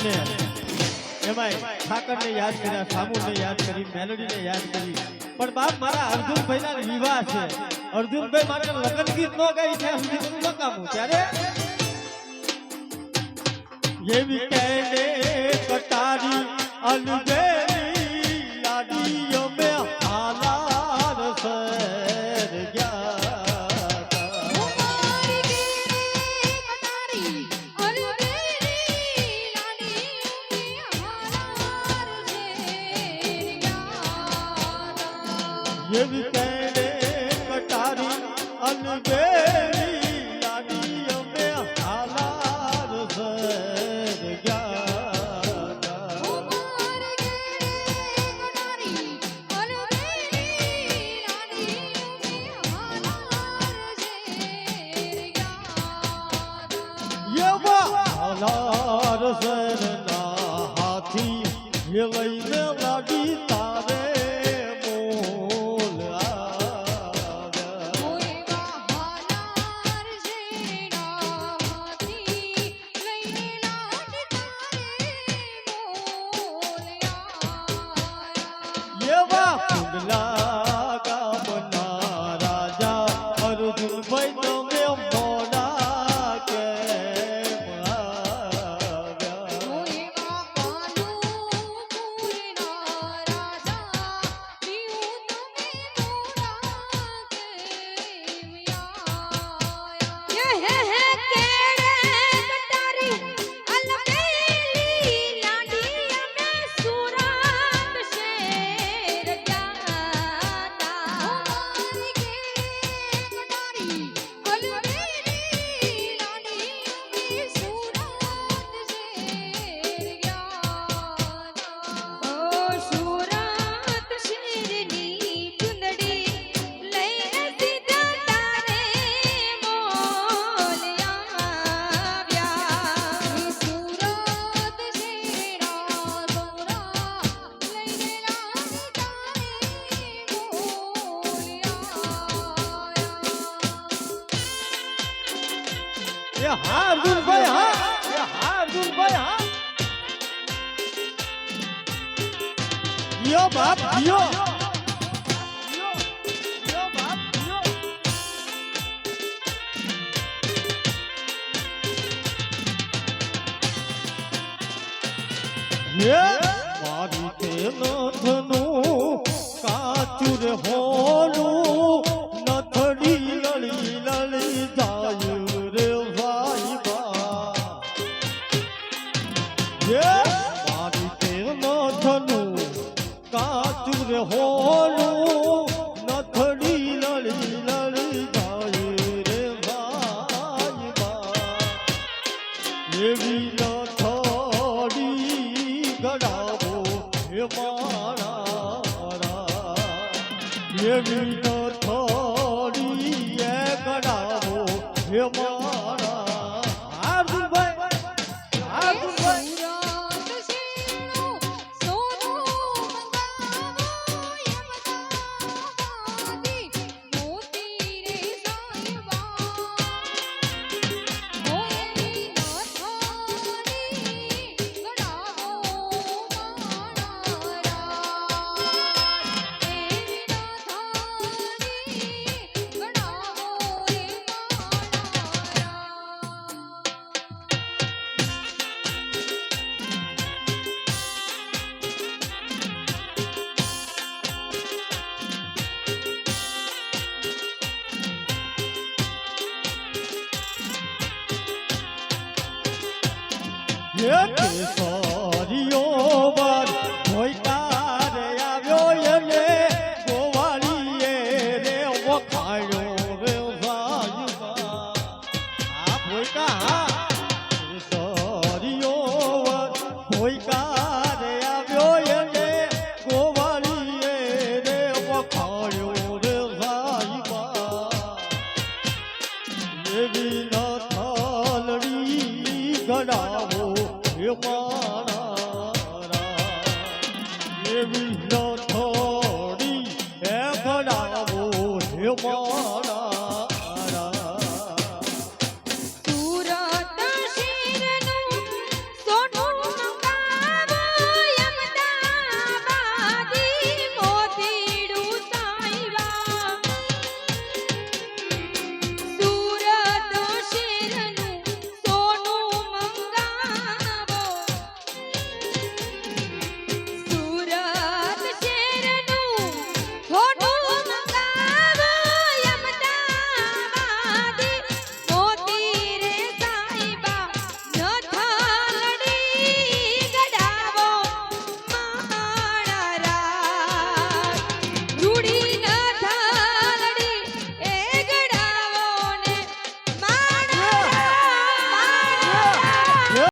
એમાંય ઠાકરને યાદ કર્યા, સામુને યાદ કરી, મેલોડીને યાદ કરી. પણ બાપ મારા અર્જુનભાઈના વિવાહ છે. અર્જુનભાઈ મારે લગ્ન ગીત ન ગાઈ ત્યાં સુધી બધું નકામું ત્યારે એવી કહેને કટારી અલબેલી એવી કહેને કટારી અલબેલી લાડીઓ મે હાલાર સર ગયા. લાડી હાલાર હાથી લઈને એ હા અર્જુનભાઈ હા. એ હા અર્જુનભાઈ હા. યો બાપ યો. યો કાચુર હોલું નથડી લળી લળી જાય રે ભાઈ બા એવી લથડી ગડાવો હે મારા એવી લથડી એ ગડાવો હે મારા આવ્યો એને ગોવાળીએ રે વખાણ્યો よか